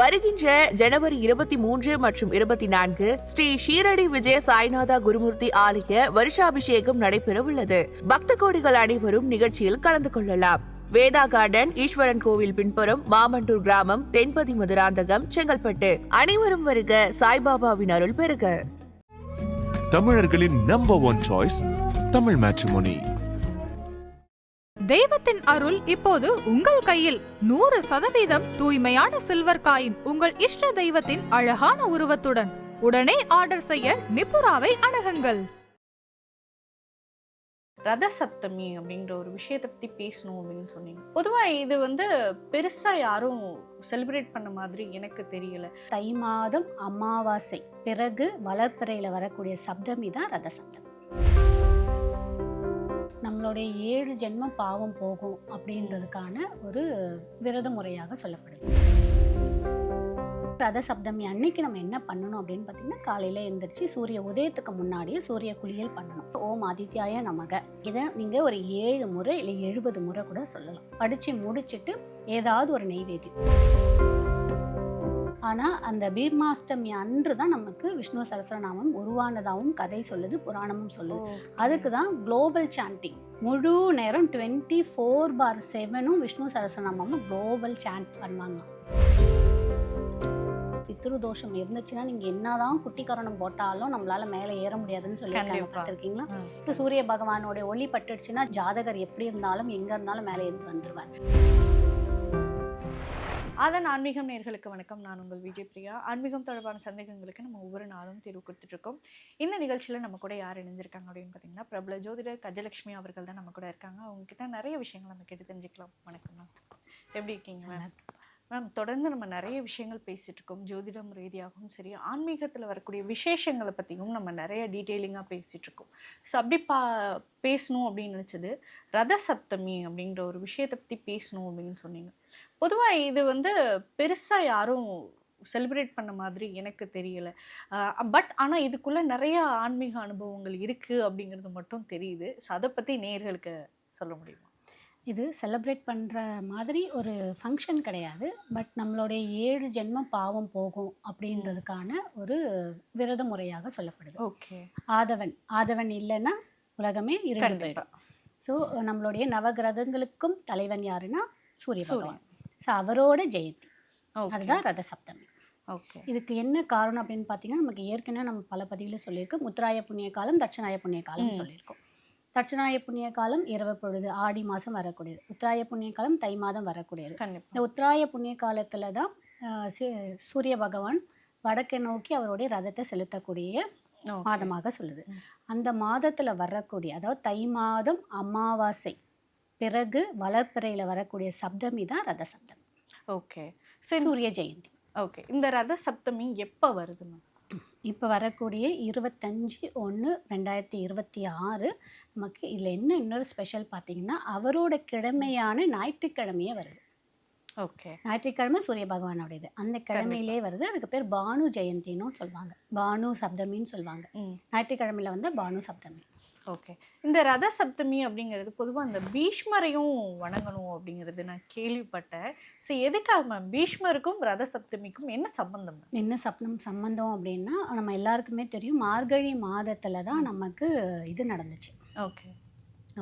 வருகின்ற ஜனவரி இருபத்தி மூன்று மற்றும் இருபத்தி நான்கு ஸ்ரீ ஷீரடி விஜய சாய்நாதா குருமூர்த்தி ஆலய வருஷாபிஷேகம் நடைபெறவுள்ளது. பக்த கோடிகள் அனைவரும் நிகழ்ச்சியில் கலந்து கொள்ளலாம். வேதா கார்டன் ஈஸ்வரன் கோவில் பின்புறம் மாமண்டூர் கிராமம் தென்பதி மதுராந்தகம் செங்கல்பட்டு. அனைவரும் வருக சாய்பாபாவின் அருள் பெறுக. தமிழர்களின் number one choice Tamil matrimony தெய்வத்தின் அருள் இப்போது உங்கள் கையில். நூறு சதவீதம் தூய்மையான சில்வர் காயின் உங்கள் இஷ்ட தெய்வத்தின் அழகான உருவத்துடன். உடனே ஆர்டர் செய்ய நிப்புராவை அணுகுங்கள். ரத சப்தமி அப்படின்ற ஒரு விஷயத்தை பற்றி பேசணும் அப்படின்னு சொன்னீங்க. பொதுவாக இது வந்து பெருசாக யாரும் செலிப்ரேட் பண்ண மாதிரி எனக்கு தெரியல. தை மாதம் அமாவாசை. பிறகு வளர்ப்பிறையில் வரக்கூடிய சப்தமி தான் ரத சப்தமி நம்மளுடைய ஏழு ஜென்மம் பாவம் போகும் அப்படின்றதுக்கான ஒரு விரத முறையாக சொல்லப்படுது. ரத சப்தமி அன்னைக்கு நம்ம என்ன பண்ணணும் அப்படின்னு பார்த்தீங்கன்னா காலையில் எந்திரிச்சு சூரிய உதயத்துக்கு முன்னாடியே சூரிய குளியல் பண்ணணும். ஓம் ஆதித்யாய நமக. இதை நீங்கள் ஒரு ஏழு முறை இல்லை எழுபது முறை கூட சொல்லலாம். படித்து முடிச்சுட்டு ஏதாவது ஒரு நெய்வேதி ஆனால் அந்த பீமாஷ்டமி அன்று தான் நமக்கு விஷ்ணு சரஸ்வரநாமம் உருவானதாகவும் கதை சொல்லுது புராணமும் சொல்லுது. அதுக்கு தான் குளோபல் சாண்டிங். முழு நேரம் டுவெண்ட்டி ஃபோர் பார் செவனும் விஷ்ணு சரஸ்வரநாமமும் குளோபல் சாண்ட் பண்ணுவாங்க. பித்ரு தோஷம் இருந்துச்சுன்னா நீங்க என்னதான் குட்டிக்கரணம் போட்டாலும் நம்மளால மேலே ஏற முடியாதுன்னு சொல்லி. பார்த்துருக்கீங்களா சூரிய பகவானோட ஒளி பட்டுடுச்சுன்னா ஜாதகர் எப்படி இருந்தாலும் எங்க இருந்தாலும் மேலே இருந்து வந்துருவார். அதன் ஆன்மீகம் நேர்களுக்கு வணக்கம். நான் உங்கள் விஜய் பிரியா. ஆன்மீகம் தொடர்பான சந்தேகங்களுக்கு நம்ம ஒவ்வொரு நாளும் தீர்வு கொடுத்துட்டு இருக்கோம் இந்த நிகழ்ச்சியில் நம்ம கூட யார் இணைஞ்சிருக்காங்க அப்படின்னு பார்த்தீங்கன்னா பிரபல ஜோதிடர் கஜலட்சுமி அவர்கள் தான் நம்ம கூட இருக்காங்க. அவங்க கிட்ட நிறைய விஷயங்கள் நம்ம கேட்டு தெரிஞ்சுக்கலாம். வணக்கம் மேம் எப்படி இருக்கீங்க மேம் மேம் தொடர்ந்து நம்ம நிறைய விஷயங்கள் பேசிட்டு இருக்கோம் ஜோதிடம் ரீதியாகவும் சரி ஆன்மீகத்தில் வரக்கூடிய விசேஷங்களை பற்றியும் நம்ம நிறைய டீட்டெயிலிங்காக பேசிட்டு இருக்கோம் ஸோ அப்படி பா பேசணும் அப்படின்னு நினச்சது ரத சப்தமி அப்படிங்கிற ஒரு விஷயத்தை பற்றி பேசணும் அப்படின்னு சொன்னீங்க. பொதுவாக இது வந்து பெருசாக யாரும் செலிப்ரேட் பண்ண மாதிரி எனக்கு தெரியல. பட் ஆனால் இதுக்குள்ளே நிறைய ஆன்மீக அனுபவங்கள் இருக்குது அப்படிங்கிறது மட்டும் தெரியுது. ஸோ அதை பற்றி நேர்களுக்கு சொல்ல முடியுமா? இது செலிப்ரேட் பண்ணுற மாதிரி ஒரு ஃபங்க்ஷன் கிடையாது. பட் நம்மளுடைய ஏழு ஜென்மம் பாவம் போகும் அப்படின்றதுக்கான ஒரு விரத முறையாக சொல்லப்படுது. ஓகே. ஆதவன். ஆதவன் இல்லைன்னா உலகமே. போயிடும். ஸோ நம்மளுடைய நவகிரகங்களுக்கும் தலைவன் யாருன்னா? சூரிய. பகவான். ஸோ அவரோட ஜெயந்தி. அதுதான் ரத சப்தமி ஓகே. இதுக்கு என்ன காரணம் அப்படின்னு பார்த்தீங்கன்னா நமக்கு ஏற்கனவே நம்ம பல பதிவில் சொல்லியிருக்கோம். முத்ராய புண்ணிய காலம் தட்சணாய புண்ணிய காலம். சொல்லியிருக்கோம். தட்சணாய புண்ணிய காலம் இரவு பொழுது ஆடி மாதம் வரக்கூடியது. உத்தராய புண்ணிய காலம் தை மாதம் வரக்கூடியது. இந்த உத்தராய புண்ணிய காலத்தில் தான் சூரிய பகவான் வடக்கை நோக்கி அவருடைய ரதத்தை செலுத்தக்கூடிய மாதமாக சொல்லுது. அந்த மாதத்தில் வரக்கூடிய அதாவது தை மாதம் அமாவாசை பிறகு வளர்ப்பிறையில் வரக்கூடிய சப்தமி தான் ரத சப்தமி ஓகே சரி சூரிய ஜெயந்தி. ஓகே. இந்த ரத சப்தமி எப்போ வருது மேம்? இப்போ வரக்கூடிய இருபத்தஞ்சி ஒன்று ரெண்டாயிரத்தி இருபத்தி ஆறு நமக்கு இதில் என்ன இன்னொரு ஸ்பெஷல் பார்த்தீங்கன்னா அவரோட கிழமையான ஞாயிற்றுக்கிழமையே வருது. ஓகே. ஞாயிற்றுக்கிழமை சூரிய பகவானோடது. அந்த கிழமையிலே வருது. அதுக்கு பேர் பானு ஜெயந்தின்னு சொல்லுவாங்க. பானு சப்தமின்னு சொல்லுவாங்க. ஞாயிற்றுக்கிழமையில வந்து பானு சப்தமி. ஓகே. இந்த ரத சப்தமி அப்படிங்கிறது பொதுவாக அந்த பீஷ்மரையும் வணங்கணும் அப்படிங்கிறது நான் கேள்விப்பட்டேன். ஸோ எதுக்காக மேம் பீஷ்மருக்கும் ரத சப்தமிக்கும் என்ன சம்பந்தம்? என்ன சப்னம் சம்பந்தம் அப்படின்னா நம்ம எல்லாருக்குமே தெரியும் மார்கழி மாதத்தில் தான் நமக்கு இது நடந்துச்சு. ஓகே.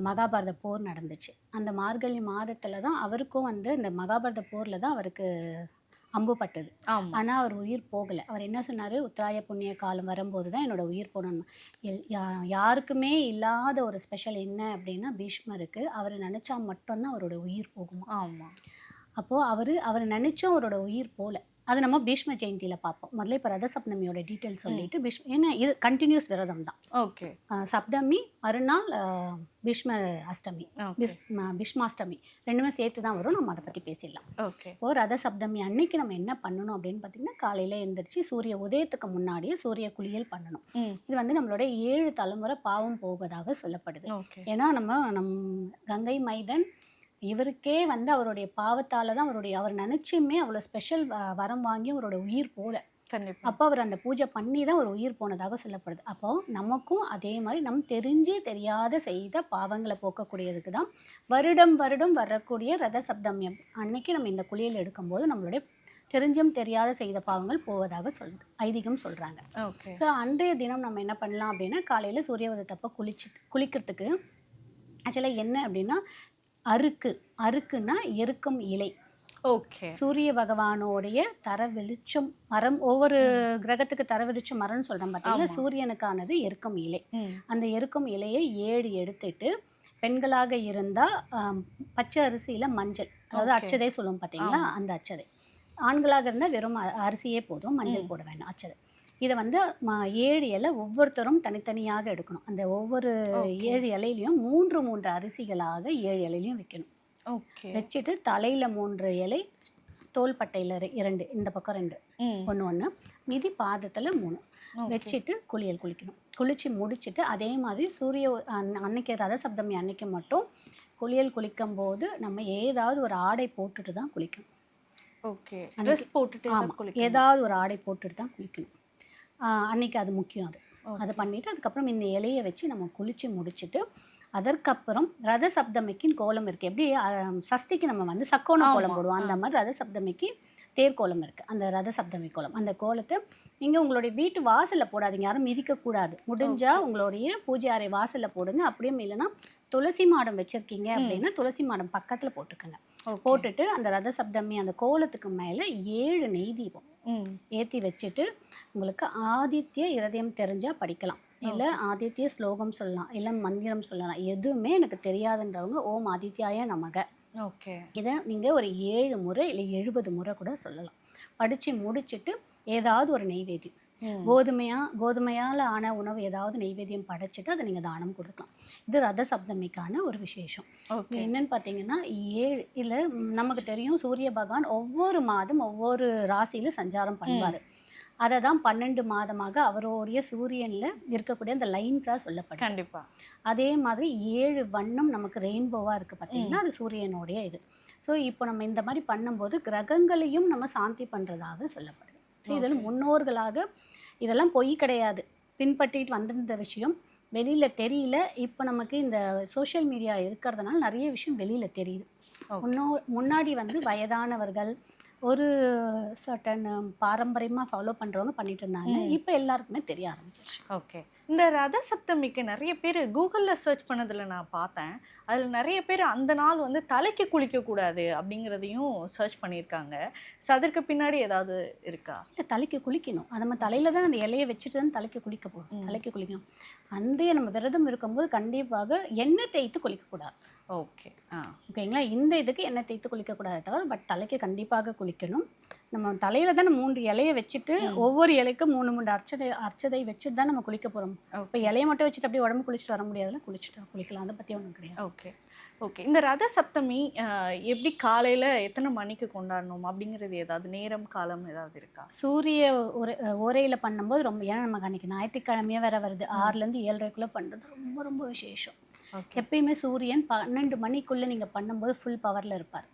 மகாபாரத போர் நடந்துச்சு. அந்த மார்கழி மாதத்தில் தான் அவருக்கும் வந்து இந்த மகாபாரத போரில் தான் அவருக்கு அம்பு பட்டது ஆமாம் ஆனால் அவர் உயிர் போகலை. அவர் என்ன சொன்னார்? உத்தராய புண்ணிய காலம் வரும்போது தான் என்னோட உயிர் போகணும் எல் யா- யாருக்குமே இல்லாத ஒரு ஸ்பெஷல் என்ன அப்படின்னா பீஷ்மருக்கு. அவர் நினச்சா மட்டும்தான் அவரோட உயிர் போகுமா? ஆமாம் அப்போது அவர் அவர் நினச்சும் அவரோட உயிர் போகல அது நம்ம பீஷ்ம ஜெயந்தியில் பார்ப்போம். முதல்ல இப்போ ரத சப்தமியோட டீட்டெயில் சொல்லிட்டு பீஷ்ம ஏன்னா இது கண்டினியூஸ் விரதம் தான். ஓகே. சப்தமி மறுநாள் பீஷ்ம அஷ்டமி பீஷ்மாஷ்டமி ரெண்டுமே சேர்த்து தான் வரும். நம்ம அதை பற்றி பேசிடலாம். ஓகே. இப்போ ரத சப்தமி அன்னைக்கு நம்ம என்ன பண்ணணும் அப்படின்னு பார்த்தீங்கன்னா காலையில் எந்திரிச்சு சூரிய உதயத்துக்கு முன்னாடியே சூரிய குளியல் பண்ணணும். இது வந்து நம்மளோட ஏழு தலைமுறை பாவம் போவதாக சொல்லப்படுது. ஏன்னா நம்ம நம் கங்கை மைதன் இவருக்கே வந்து அவருடைய பாவத்தால் தான் அவருடைய அவர் நினச்சுமே அவ்வளோ ஸ்பெஷல் வரம் வாங்கி அவரோட உயிர் போல. கண்டிப்பாக அப்போ அவர் அந்த பூஜை பண்ணி தான் ஒரு உயிர் போனதாக சொல்லப்படுது. அப்போ நமக்கும் அதே மாதிரி நம் தெரிஞ்சு தெரியாத செய்த பாவங்களை போக்கக்கூடியதுக்கு தான் வருடம் வருடம் வரக்கூடிய ரத சப்தமியம். அன்னைக்கு நம்ம இந்த குளியல் எடுக்கும்போது நம்மளுடைய தெரிஞ்சும் தெரியாத செய்த பாவங்கள் போவதாக சொல்லுது. ஐதீகம் சொல்கிறாங்க ஓகே. ஸோ அன்றைய தினம் நம்ம என்ன பண்ணலாம் அப்படின்னா காலையில் சூரிய உதயத்தப்போ குளிச்சு குளிக்கிறதுக்கு ஆக்சுவலாக என்ன அப்படின்னா அருக்கு அருக்குன்னா எருக்கும் இலை. ஓகே. சூரிய பகவானோடைய தர வெளிச்சம் மரம் ஒவ்வொரு கிரகத்துக்கு தர வெளிச்சம் மரம்னு சொல்கிறோம் பார்த்தீங்களா ஆமா. சூரியனுக்கானது எருக்கும் இலை. அந்த எருக்கும் இலையை ஏழு எடுத்துட்டு பெண்களாக இருந்தால் பச்சை அரிசியில் மஞ்சள். அதாவது. அச்சதை சொல்லுவோம் பார்த்தீங்களா. அந்த அச்சதை. ஆண்களாக இருந்தால் வெறும் அரிசியே போதும் மஞ்சள். போட வேண்டாம் அச்சதை. இதை வந்து ஏழு இலை ஒவ்வொருத்தரும் தனித்தனியாக எடுக்கணும். அந்த ஒவ்வொரு. ஏழு இலையிலையும் மூன்று மூன்று அரிசிகளாக ஏழு இலையிலையும் வைக்கணும். ஓகே. வச்சுட்டு தலையில் மூன்று இலை தோள்பட்டையில் இரண்டு இந்த பக்கம் ரெண்டு. ஒன்று ஒன்று மீதி பாதத்தில் மூணு. வச்சுட்டு குளியல் குளிக்கணும். குளிச்சு முடிச்சுட்டு அதே மாதிரி சூரிய அன்னைக்கு ரத சப்தமி அன்னைக்கு மட்டும் குளியல் குளிக்கும் போது நம்ம ஏதாவது ஒரு ஆடை போட்டுட்டு தான் குளிக்கணும். ஓகே. ட்ரெஸ் போட்டுட்டு ஆமாம். ஏதாவது ஒரு ஆடை போட்டுட்டு தான் குளிக்கணும். அன்னைக்கு அது முக்கியம் அது. அதை பண்ணிவிட்டு அதுக்கப்புறம் இந்த இலையை வச்சு நம்ம குளித்து முடிச்சுட்டு அதற்கப்புறம் ரத சப்தமிக்கின் கோலம் இருக்குது எப்படி சஷ்டிக்கு நம்ம வந்து சக்கோண கோலம் போடுவோம். அந்த மாதிரி ரத சப்தமிக்கு தேர்கோலம் இருக்குது அந்த ரத சப்தமி கோலம். அந்த கோலத்தை நீங்கள் உங்களுடைய வீட்டு வாசலில் போடாதீங்க. யாரும் மிதிக்கக்கூடாது. முடிஞ்சால் உங்களுடைய பூஜை அறை வாசலில் போடுங்க. அப்படியும் இல்லைன்னா துளசி மாடம் வச்சுருக்கீங்க அப்படின்னா துளசி மாடம் பக்கத்தில் போட்டுக்கோங்க. போட்டுட்டு அந்த ரத சப்தமி அந்த கோலத்துக்கு மேலே ஏழு நெய் தீபம் ஏற்றி வச்சுட்டு உங்களுக்கு ஆதித்ய இருதயம் தெரிஞ்சால் படிக்கலாம். இல்லை ஆதித்ய ஸ்லோகம் சொல்லலாம். இல்லை மந்திரம் சொல்லலாம். எதுவுமே எனக்கு தெரியாதுன்றவங்க ஓம் ஆதித்யாய நமக. ஓகே. இதை நீங்கள் ஒரு ஏழு முறை இல்லை எழுபது முறை கூட சொல்லலாம். படித்து முடிச்சுட்டு ஏதாவது ஒரு நெய்வேத்தியம். ம் கோதுமையா கோதுமையால் ஆன உணவு ஏதாவது நெய்வேத்தியம் படைச்சிட்டு அதை நீங்கள் தானம் கொடுக்கலாம். இது ரத சப்தமிக்கான ஒரு விசேஷம். ஓகே. என்னன்னு பார்த்தீங்கன்னா ஏழு இல்லை நமக்கு தெரியும் சூரிய பகவான் ஒவ்வொரு மாதம் ஒவ்வொரு ராசியில் சஞ்சாரம் பண்ணுவார். அதை தான் பன்னெண்டு மாதமாக அவருடைய சூரியனில் இருக்கக்கூடிய அந்த லைன்ஸாக சொல்லப்படும் கண்டிப்பா. அதே மாதிரி ஏழு வண்ணம் நமக்கு ரெயின்போவாக இருக்குது பார்த்தீங்கன்னா அது சூரியனுடைய இது. ஸோ இப்போ நம்ம இந்த மாதிரி பண்ணும்போது கிரகங்களையும் நம்ம சாந்தி பண்ணுறதாக சொல்லப்படுது. ஸோ இதில் முன்னோர்களாக இதெல்லாம் பொய் கிடையாது. பின்பற்றிட்டு வந்திருந்த விஷயம் வெளியில் தெரியல. இப்போ நமக்கு இந்த சோஷியல் மீடியா இருக்கிறதுனால நிறைய விஷயம் வெளியில் தெரியுது. முன்னோ முன்னாடி வந்து வயதானவர்கள் ஒரு சர்டன் பாரம்பரியமாக ஃபாலோ பண்ணுறவங்க பண்ணிட்டு இருந்தாங்க. இப்போ எல்லாருக்குமே தெரிய ஆரம்பிச்சிருச்சு. ஓகே இந்த ரத சப்தமிக்கு நிறைய பேர் கூகுளில் சர்ச் பண்ணதில் நான் பார்த்தேன். அதில் நிறைய பேர் அந்த நாள் வந்து தலைக்கு குளிக்கக்கூடாது அப்படிங்கிறதையும் சர்ச் பண்ணியிருக்காங்க. ஸோ அதற்கு பின்னாடி ஏதாவது இருக்கா? இல்லை தலைக்கு குளிக்கணும். நம்ம தலையில் தான் அந்த இலையை வச்சுட்டு தான் தலைக்கு குளிக்க போகிறோம் ம். தலைக்கு குளிக்கணும். அன்றைய நம்ம விரதம் இருக்கும்போது கண்டிப்பாக எண்ணெய் தேய்த்து குளிக்கக்கூடாது. ஓகே. ஆ. ஓகேங்களா? இந்த இதுக்கு எண்ணெய் தேய்த்து குளிக்கக்கூடாது தவிர பட் தலைக்கு கண்டிப்பாக குளிக்கணும். நம்ம தலையில் தானே மூன்று இலையை வச்சுட்டு ஒவ்வொரு இலைக்கும் மூணு மூணு அர்ச்சதை அர்ச்சதை வச்சுட்டு தான் நம்ம குளிக்க போகிறோம் இப்போ இலையை மட்டும் வச்சுட்டு அப்படியே உடம்பு குளிச்சுட்டு வர முடியாதுல குளிச்சுட்டு குளிக்கலாம். அதை பற்றி ஒன்றும் கிடையாது. ஓகே. ஓகே. இந்த ரத சப்தமி எப்படி காலையில் எத்தனை மணிக்கு கொண்டாடணும்? அப்படிங்கிறது ஏதாவது நேரம் காலம் ஏதாவது இருக்கா? சூரிய ஒரு ஓரையில் பண்ணும்போது ரொம்ப ஏன்னா நமக்கு அன்றைக்கி ஞாயிற்றுக்கிழமையே வேற வருது. ஆறுலேருந்து ஏழரைக்குள்ளே பண்ணுறது ரொம்ப ரொம்ப விசேஷம். எப்பயுமே சூரியன் பன்னெண்டு மணிக்குள்ளே நீங்கள் பண்ணும்போது ஃபுல் பவரில் இருப்பார்.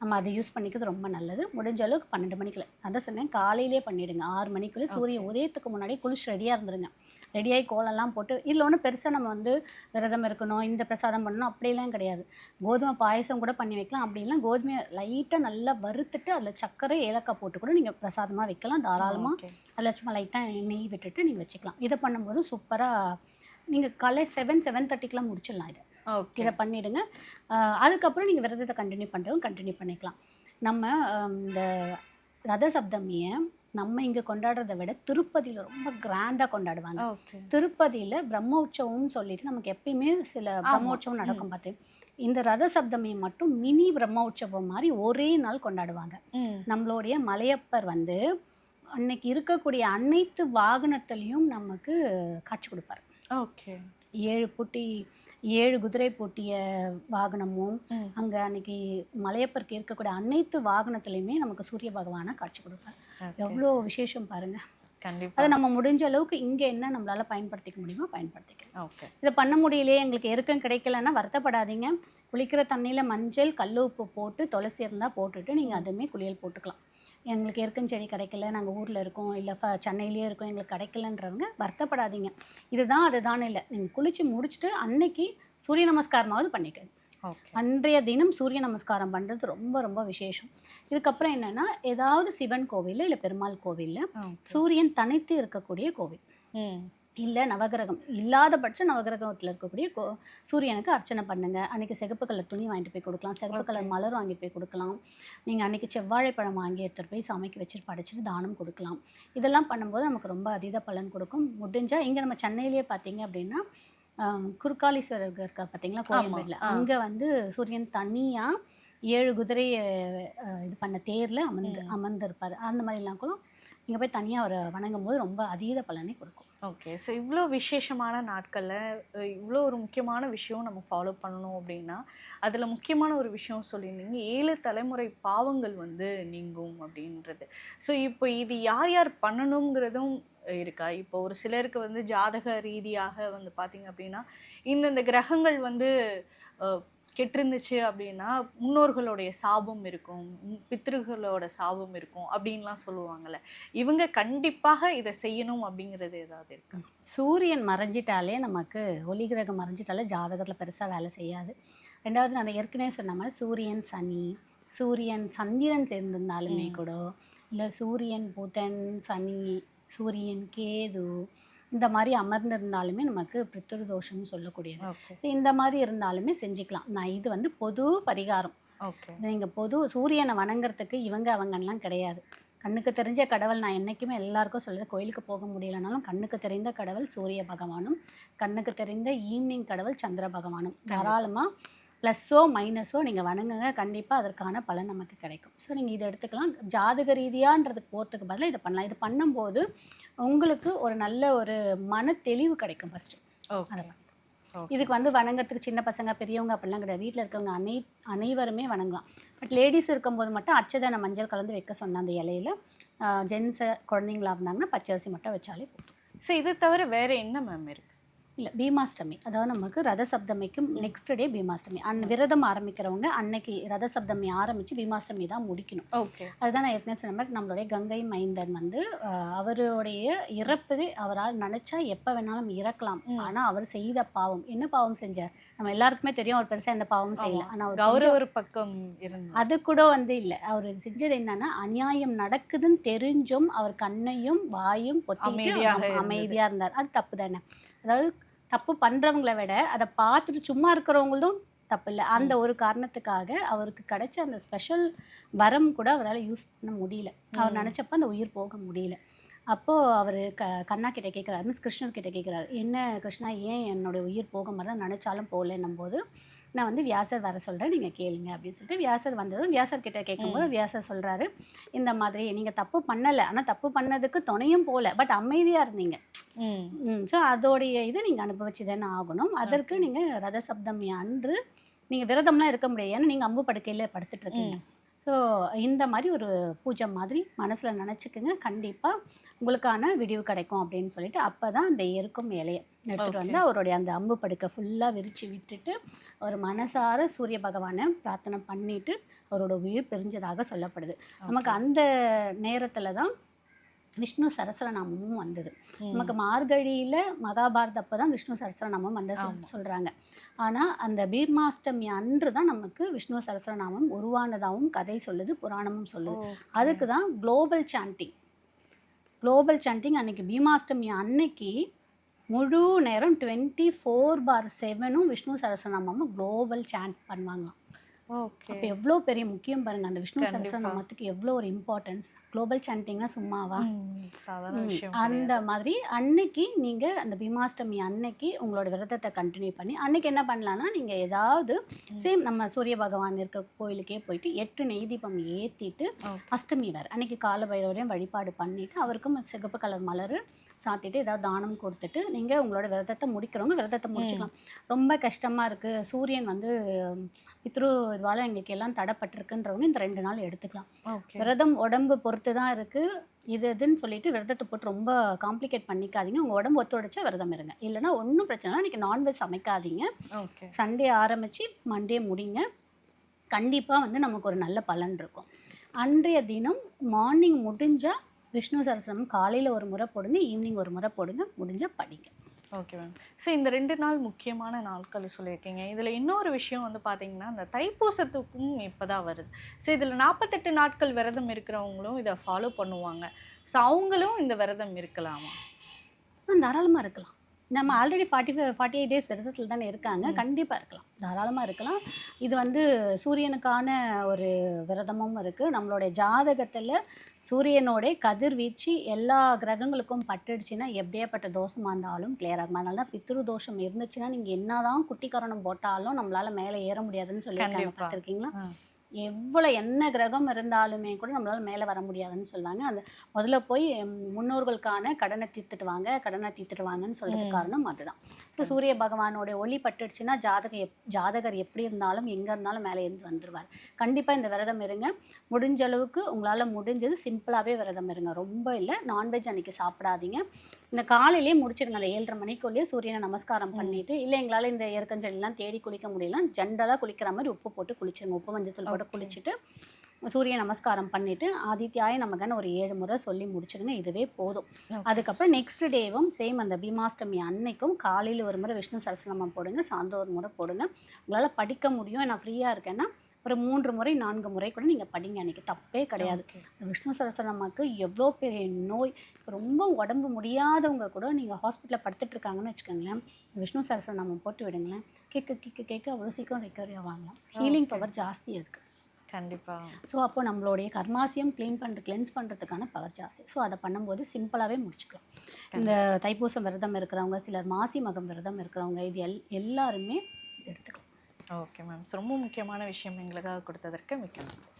நம்ம அதை யூஸ் பண்ணிக்கிறது ரொம்ப நல்லது. முடிஞ்ச அளவுக்கு பன்னெண்டு மணிக்குள்ள. அதான் சொன்னேன் காலையிலே பண்ணிடுங்க. ஆறு மணிக்குள்ளே சூரிய உதயத்துக்கு முன்னாடியே குளிச்சு ரெடியாக இருந்துருங்க. ரெடியாகி கோலம்லாம் போட்டு இதில் ஒன்றும் பெருசாக நம்ம வந்து விரதம் இருக்கணும் இந்த பிரசாதம் பண்ணணும் அப்படிலாம் கிடையாது. கோதுமை பாயசம் கூட பண்ணி வைக்கலாம். அப்படிலாம் கோதுமையை லைட்டாக நல்லா வறுத்துட்டு அதில் சர்க்கரை ஏலக்காய் போட்டு கூட நீங்கள் பிரசாதமாக வைக்கலாம். தாராளமாக அதில் சும்மா லைட்டாக நெய் விட்டுட்டு நீங்கள் வச்சுக்கலாம். இதை பண்ணும்போது சூப்பராக நீங்கள் காலை செவன் செவன் தேர்ட்டிக்கெலாம் முடிச்சிடலாம் இதை. ஓகே. இதை பண்ணிவிடுங்க அதுக்கப்புறம் நீங்கள் விரதத்தை கண்டினியூ பண்ணுறவங்க கண்டினியூ பண்ணிக்கலாம். நம்ம இந்த ரத சப்தமியை நம்ம இங்கே கொண்டாடுறதை விட திருப்பதியில் ரொம்ப கிராண்டாக கொண்டாடுவாங்க. திருப்பதியில் பிரம்ம உற்சவம்னு சொல்லிட்டு நமக்கு எப்பயுமே சில பிரம்மோற்சவம் நடக்கும் பார்த்து இந்த ரத சப்தமியை மட்டும் மினி பிரம்ம உற்சவம் மாதிரி ஒரே நாள் கொண்டாடுவாங்க. நம்மளுடைய மலையப்பர் வந்து அன்னைக்கு இருக்கக்கூடிய அனைத்து வாகனத்துலேயும் நமக்கு காட்சி கொடுப்பார். ஓகே ஏழு பூட்டி ஏழு குதிரை பூட்டிய வாகனமும் அங்கே அன்னைக்கு மலையப்பருக்கு இருக்கக்கூடிய அனைத்து வாகனத்துலேயுமே நமக்கு சூரிய பகவானை காட்சி கொடுப்பார். எவ்வளோ விசேஷம் பாருங்க. கண்டிப்பா. அதை நம்ம முடிஞ்ச அளவுக்கு இங்கே என்ன நம்மளால பயன்படுத்திக்க முடியுமோ பயன்படுத்திக்கலாம். ஓகே. இதை பண்ண முடியலையே எங்களுக்கு எருக்கம் கிடைக்கலன்னா வருத்தப்படாதீங்க. குளிக்கிற தண்ணியில் மஞ்சள் கல் உப்பு போட்டு துளசி இருந்தால் போட்டுட்டு நீங்கள் அதுவுமே குளியல் போட்டுக்கலாம். எங்களுக்கு எருக்கம் செடி கிடைக்கல நாங்கள் ஊரில் இருக்கோம் இல்லை ஃப சென்னையிலேயே இருக்கோம் எங்களுக்கு கிடைக்கலன்றவங்க வருத்தப்படாதீங்க. இதுதான் அதுதான் இல்லை. நீங்கள் குளித்து முடிச்சுட்டு அன்னைக்கு சூரிய நமஸ்காரமாவது பண்ணிக்கணும் அன்றைய தினம் சூரிய நமஸ்காரம் பண்ணுறது ரொம்ப ரொம்ப விசேஷம். இதுக்கப்புறம் என்னென்னா ஏதாவது சிவன் கோவில் இல்லை பெருமாள் கோவிலில் சூரியன் தனித்து இருக்கக்கூடிய கோவில். ம். இல்லை நவகிரகம். இல்லாத பட்சம் நவகிரகத்தில் இருக்கக்கூடிய கோ சூரியனுக்கு அர்ச்சனை பண்ணுங்க. அன்னைக்கு சிகப்பு கலர் துணி வாங்கிட்டு போய் கொடுக்கலாம். சிகப்பு கலர் மலர் வாங்கிட்டு போய் கொடுக்கலாம். நீங்கள் அன்னைக்கு செவ்வாழைப்பழம் வாங்கி எடுத்துகிட்டு போய் சாமிக்கு வச்சுட்டு படைச்சிட்டு தானம் கொடுக்கலாம். இதெல்லாம் பண்ணும்போது நமக்கு ரொம்ப அதீத பலன் கொடுக்கும். முடிஞ்சால் இங்கே நம்ம சென்னையிலேயே பார்த்தீங்க அப்படின்னா குறுக்காலீஸ்வரர் இருக்கா பார்த்தீங்களா கோயம்பேடில். அங்கே வந்து சூரியன் தனியாக ஏழு குதிரையை இது பண்ண தேரில் அமர்ந்து. அமர்ந்திருப்பார். அந்த மாதிரிலாம் கூட நீங்கள் போய் தனியாக அவரை வணங்கும் போது ரொம்ப அதீத பலனை கொடுக்கும். ஓகே. ஸோ இவ்வளோ விசேஷமான நாட்களில் இவ்வளோ ஒரு முக்கியமான விஷயம் நம்ம ஃபாலோ பண்ணணும் அப்படின்னா அதில் முக்கியமான ஒரு விஷயம் சொல்லியிருந்தீங்க. ஏழு தலைமுறை பாவங்கள் வந்து நீங்கும் அப்படின்றது. ஸோ இப்போ இது யார் யார் பண்ணணுங்கிறதும் இருக்கா? இப்போ ஒரு சிலருக்கு வந்து ஜாதக ரீதியாக வந்து பார்த்தீங்க அப்படின்னா இந்தந்த கிரகங்கள் வந்து கெட்டிருந்துச்சு அப்படின்னா முன்னோர்களுடைய சாபம் இருக்கும் உம் பித்ருகளோட சாபம் இருக்கும் அப்படின்லாம் சொல்லுவாங்கல்ல. இவங்க கண்டிப்பாக இதை செய்யணும் அப்படிங்கிறது ஏதாவது இருக்கா? சூரியன் மறைஞ்சிட்டாலே நமக்கு ஒளி கிரகம் மறைஞ்சிட்டாலே ஜாதகத்தில் பெருசாக வேலை செய்யாது. ரெண்டாவது நான் ஏற்கனவே சொன்ன மாதிரி சூரியன் சனி சூரியன் சந்திரன் சேர்ந்திருந்தாலுமே. கூட இல்லை சூரியன் புதன் சனி சூரியன் கேது இந்த மாதிரி அமர்ந்திருந்தாலுமே நமக்கு பித்ரு தோஷம்னு சொல்லக்கூடியது ஸோ இந்த மாதிரி இருந்தாலுமே செஞ்சுக்கலாம். நான் இது வந்து பொது பரிகாரம். நீங்கள் பொது சூரியனை வணங்குறதுக்கு இவங்க அவங்கெல்லாம் கிடையாது. கண்ணுக்கு தெரிஞ்ச கடவுள் நான் என்றைக்குமே எல்லாருக்கும் சொல்லுறது கோயிலுக்கு போக முடியலனாலும் கண்ணுக்கு தெரிந்த கடவுள் சூரிய பகவானும் கண்ணுக்கு தெரிந்த ஈவினிங் கடவுள் சந்திர பகவானும். தாராளமாக ப்ளஸ்ஸோ மைனஸோ நீங்கள் வணங்குங்க. கண்டிப்பாக அதற்கான பலன் நமக்கு கிடைக்கும். ஸோ நீங்கள் இதை எடுத்துக்கலாம். ஜாதக ரீதியான்றதுக்கு போகிறதுக்கு பதிலாக இதை பண்ணலாம். இது பண்ணும்போது உங்களுக்கு ஒரு நல்ல ஒரு மன தெளிவு கிடைக்கும் ஃபஸ்ட்டு ஓகே அதை இதுக்கு வந்து வணங்குறதுக்கு சின்ன பசங்க பெரியவங்க அப்படிலாம் கிடையாது. வீட்டில் இருக்கவங்க அனை அனைவருமே வணங்கலாம். பட் லேடிஸ் இருக்கும்போது மட்டும் அச்சதனை மஞ்சள் கலந்து வைக்க சொன்ன அந்த இலையில ஜென்ஸை குழந்தைங்களா இருந்தாங்கன்னா பச்சரிசி மட்டும் வச்சாலே போதும். ஸோ இது தவிர வேற என்ன மேம் இருக்கு? இல்லை பீமாஷ்டமி. அதாவது நமக்கு ரத சப்தமிக்கு நெக்ஸ்ட் டே பீமாஷ்டமி. அன் விரதம் ஆரம்பிக்கிறவங்க அன்னைக்கு ரத சப்தமி ஆரம்பித்து பீமாஷ்டமி தான் முடிக்கணும். ஓகே. அதுதான் நான் ஏற்கனவே சொன்ன மாதிரி நம்மளுடைய கங்கை மைந்தன் வந்து அவருடைய இறப்பு அவரால் நினச்சா எப்போ வேணாலும் இறக்கலாம். ஆனால் அவர் செய்த பாவம். என்ன பாவம் செஞ்சார்? நம்ம எல்லாருக்குமே தெரியும் அவர் பெருசாக எந்த பாவமும் செய்யல. ஆனால் செஞ்ச- கௌரவர் பக்கம் அது கூட வந்து இல்லை. அவர் செஞ்சது என்னன்னா அநியாயம் நடக்குதுன்னு தெரிஞ்சும் அவர் கண்ணையும் வாயும் அமைதியாக பொத்திட்டு இருந்தது. அமைதியா இருந்தார். அது தப்பு தானே? அதாவது தப்பு பண்றவங்கள விட அதை பார்த்துட்டு சும்மா இருக்கிறவங்களும் தப்பு இல்லை அந்த ஒரு காரணத்துக்காக அவருக்கு கிடைச்ச அந்த ஸ்பெஷல் வரம் கூட அவரால் யூஸ் பண்ண முடியல. அவர். நினச்சப்ப அந்த உயிர் போக முடியல. அப்போது அவர் க கண்ணா கிட்ட கேட்குறாரு மிஸ் கிருஷ்ணர் கிட்ட கேட்குறாரு என்ன கிருஷ்ணா ஏன் என்னோட உயிர் போக மாதிரி நினச்சாலும் போகலன்னும் போது நான் வந்து வியாசர் வர சொல்கிறேன் நீங்கள் கேளுங்க அப்படின்னு சொல்லிட்டு வியாசர் வந்ததும் வியாசர் கிட்ட கேட்கும்போது வியாசர் சொல்கிறாரு இந்த மாதிரி நீங்கள் தப்பு பண்ணலை. ஆனால் தப்பு பண்ணதுக்கு துணையும் போகல பட் அமைதியாக இருந்தீங்க. ம். ஸோ அதோடைய இது நீங்கள் அனுபவிச்சு தானே ஆகணும். அதற்கு நீங்கள் ரத சப்தமி அன்று நீங்கள் விரதம்லாம் இருக்க முடியாது. ஏன்னா நீங்கள் அம்பு படுக்கையில் படுத்துட்டு இருக்கீங்க. ஸோ இந்த மாதிரி ஒரு பூஜை மாதிரி மனசில் நினச்சிக்கோங்க. கண்டிப்பாக உங்களுக்கான விடிவு கிடைக்கும் அப்படின்னு சொல்லிட்டு அப்போ தான் அந்த எருக்கும் இலையை எடுத்துகிட்டு வந்து அவருடைய அந்த அம்பு படுக்கை ஃபுல்லாக விரித்து விட்டுட்டு ஒரு மனசார சூரிய பகவானை பிரார்த்தனை பண்ணிட்டு அவரோட உயிர் பிரிஞ்சதாக சொல்லப்படுது. நமக்கு அந்த நேரத்தில் தான் விஷ்ணு சரஸ்வரநாமமும் வந்தது. நமக்கு மார்கழியில் மகாபாரத அப்போ தான் விஷ்ணு சரஸ்வரநாமம் வந்த சொல். சொல்கிறாங்க ஆனால் அந்த பீமாஷ்டமி அன்று தான் நமக்கு விஷ்ணு சரஸ்வரநாமம் உருவானதாகவும் கதை சொல்லுது புராணமும் சொல்லுது. அதுக்கு தான் குளோபல் சாண்டிங். குளோபல் சாண்டிங் அன்னைக்கு பீமாஷ்டமி அன்னைக்கு முழு நேரம் டுவெண்ட்டி ஃபோர் பார் செவனும் விஷ்ணு சரஸ்வரநாமமும் குளோபல் சாண்ட் பண்ணுவாங்களாம். ஓகே அப்போ எவ்வளோ பெரிய முக்கியம் பாருங்க. அந்த விஷ்ணு கண்டிப்பா. சரஸ்வரநாமத்துக்கு எவ்வளோ ஒரு இம்பார்ட்டன்ஸ் குளோபல் சாண்டிங்னா சும்மாவா? அந்த மாதிரி அன்னைக்கு நீங்கள் அந்த பீமாஷ்டமி அன்னைக்கு உங்களோட விரதத்தை கண்டினியூ பண்ணி அன்னைக்கு என்ன பண்ணலாம்னா நீங்கள் ஏதாவது சேம் நம்ம சூரிய பகவான் இருக்க கோயிலுக்கே போயிட்டு எட்டு நெய் தீபம் ஏற்றிட்டு. அஷ்டமி வேறு அன்னைக்கு கால பைரவரையும் வழிபாடு பண்ணிட்டு அவருக்கும் சிகப்பு கலர் மலர் சாத்திட்டு ஏதாவது தானம் கொடுத்துட்டு நீங்கள் உங்களோட விரதத்தை முடிக்கிறவங்க விரதத்தை முடிச்சுக்கலாம். ரொம்ப கஷ்டமாக இருக்குது சூரியன் வந்து பித்ரு இதுவால் எங்களுக்கு எல்லாம் தடைப்பட்டிருக்குன்றவங்க இந்த ரெண்டு நாள் எடுத்துக்கலாம். ஓகே. விரதம் உடம்பு பொறுத்து தான் இருக்குது இது இதுன்னு சொல்லிட்டு விரதத்தை போட்டு ரொம்ப காம்ப்ளிகேட் பண்ணிக்காதீங்க. உங்கள் உடம்பு ஒத்துழைச்சா விரதம் இருங்க. இல்லைன்னா ஒன்றும் பிரச்சனை இல்லை. இன்றைக்கி நான்வெஜ் சமைக்காதீங்க. ஓகே. சண்டே ஆரம்பித்து மண்டே முடிங்க. கண்டிப்பாக வந்து நமக்கு ஒரு நல்ல பலன் இருக்கும். அன்றைய தினம் மார்னிங் முடிஞ்சால் விஷ்ணு சரஸ்வரம் காலையில் ஒரு முறை போடுங்க. ஈவினிங் ஒரு முறை போடுங்க. முடிஞ்சால் படிங்க. ஓகே மேம் ஸோ இந்த ரெண்டு நாள் முக்கியமான நாட்கள் சொல்லியிருக்கீங்க. இதில் இன்னொரு விஷயம் வந்து பார்த்தீங்கன்னா இந்த தைப்பூசத்துக்கும் இப்போ தான் வருது. ஸோ இதில் நாற்பத்தெட்டு நாட்கள் விரதம் இருக்கிறவங்களும் இதை ஃபாலோ பண்ணுவாங்க. ஸோ அவங்களும் இந்த விரதம் இருக்கலாமா? தாராளமாக இருக்கலாம். நம்ம already forty five forty eight days விரதத்தில் தானே இருக்காங்க. கண்டிப்பாக இருக்கலாம். தாராளமாக இருக்கலாம். இது வந்து சூரியனுக்கான ஒரு விரதமும் இருக்குது நம்மளுடைய ஜாதகத்தில் சூரியனோட கதிர்வீச்சு எல்லா கிரகங்களுக்கும் பட்டுடுச்சுன்னா எப்படியாப்பட்ட தோஷமாக இருந்தாலும் கிளியர் ஆகும் அதனால தான் பித்ரு தோஷம் இருந்துச்சுன்னா நீங்கள் என்னதான் குட்டிக்கரணம் போட்டாலும் நம்மளால மேலே ஏற முடியாதுன்னு சொல்லியிருக்காங்க. பார்த்துருக்கீங்களா. எவ்வளோ என்ன கிரகம் இருந்தாலுமே கூட நம்மளால மேலே வர முடியாதுன்னு சொல்லுவாங்க. அந்த முதல்ல போய் முன்னோர்களுக்கான கடனை தீர்த்துட்டு வாங்க கடனை தீர்த்துட்டு வாங்கன்னு சொல்றதுக்கு காரணம் அதுதான். ஸோ சூரிய பகவானோட ஒளி பட்டுடுச்சுன்னா ஜாதகம் எப் ஜாதகர் எப்படி இருந்தாலும் எங்கே இருந்தாலும் மேலே இருந்து வந்துருவார். கண்டிப்பாக இந்த விரதம் இருங்க. முடிஞ்ச அளவுக்கு உங்களால் முடிஞ்சது சிம்பிளாகவே விரதம் இருங்க. ரொம்ப இல்லை நான்வெஜ் அன்னைக்கு சாப்பிடாதீங்க. இந்த காலையிலேயே முடிச்சிடுங்க. அந்த ஏழரை மணிக்குள்ளேயே சூரியனை நமஸ்காரம் பண்ணிட்டு இல்லை எங்களால் இந்த எருக்கஞ்செடிலாம் தேடி குளிக்க முடியல ஜென்ரலாக குளிக்கிற மாதிரி உப்பு போட்டு குளிச்சிருங்க. உப்பு மஞ்சத்தூள் போட்டு குளிச்சுட்டு சூரிய நமஸ்காரம் பண்ணிட்டு ஆதித்யாய நமகன் ஒரு ஏழு முறை சொல்லி முடிச்சிடுங்க. இதுவே போதும். அதுக்கப்புறம் நெக்ஸ்ட் டேவும் சேம் அந்த பீமாஷ்டமி அன்னைக்கும் காலையில் ஒரு முறை விஷ்ணு சரஸ்நாமம் போடுங்க. சாயந்தரம் ஒரு முறை போடுங்க. உங்களால் படிக்க முடியும். நான் ஃப்ரீயாக இருக்கேன்னா ஒரு மூன்று முறை நான்கு முறை கூட நீங்கள் படிங்க. அன்னைக்கு தப்பே கிடையாது. விஷ்ணு சரஸ்வரமாக்கு எவ்வளோ பெரிய நோய் ரொம்ப உடம்பு முடியாதவங்க கூட நீங்கள் ஹாஸ்பிட்டலில் படுத்துட்டு இருக்காங்கன்னு வச்சுக்கோங்களேன். விஷ்ணு சரஸ்வரநாமம் போட்டு விடுங்களேன். கேட்க கேட்க கேட்க அவ்வளோ சீக்கிரம் ரெக்கவரி ஆவாங்களாம் ஹீலிங் பவர் ஜாஸ்தி இருக்குது கண்டிப்பாக ஸோ அப்போ நம்மளுடைய கர்மாசியம் க்ளீன் பண்ணுற கிளென்ஸ் பண்ணுறதுக்கான பவர் ஜாஸ்தி. ஸோ அதை பண்ணும்போது சிம்பிளாகவே முடிச்சுக்கலாம். இந்த தைப்பூசம் விரதம் இருக்கிறவங்க சிலர் மாசி மகம் விரதம் இருக்கிறவங்க இது எல் எல்லாருமே எடுத்துக்கலாம். Okay ma'am. ரொம்ப முக்கியமான விஷயம் எங்களுக்காக கொடுத்ததற்கு மிக்க நன்றி.